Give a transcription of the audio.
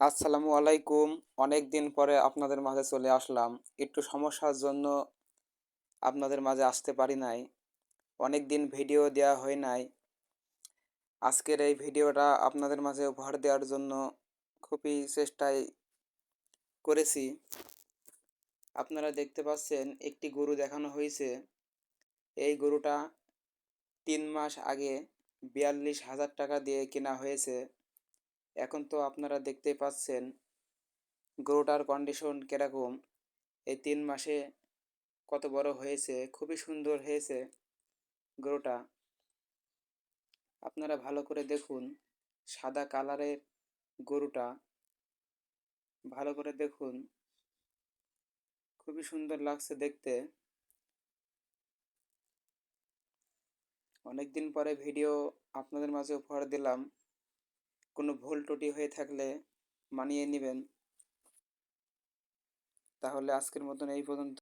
আসসালামু আলাইকুম। অনেক দিন পরে আপনাদের মাঝে চলে আসলাম। একটু সমস্যার জন্য আপনাদের মাঝে আসতে পারি নাই। অনেক দিন ভিডিও দেওয়া হয় নাই। আজকের এই ভিডিওটা আপনাদের মাঝে উপহার দেওয়ার জন্য খুবই চেষ্টাই করেছি। আপনারা দেখতে পাচ্ছেন একটি গরু দেখানো হয়েছে। এই গরুটা তিন মাস আগে বিয়াল্লিশ হাজার টাকা দিয়ে কেনা হয়েছে। এখন তো আপনারা দেখতেই পাচ্ছেন গরুটার কন্ডিশন কীরকম। এই তিন মাসে কত বড় হয়েছে, খুবই সুন্দর হয়েছে গরুটা। আপনারা ভালো করে দেখুন, সাদা কালারের গরুটা। ভালো করে দেখুন, খুবই সুন্দর লাগছে দেখতে। অনেকদিন পরে ভিডিও আপনাদের মাঝে উপহার দিলাম। কোনো ভুল ত্রুটি হয়ে থাকলে মানিয়ে নেবেন। তাহলে আজকের মতন এই পর্যন্ত।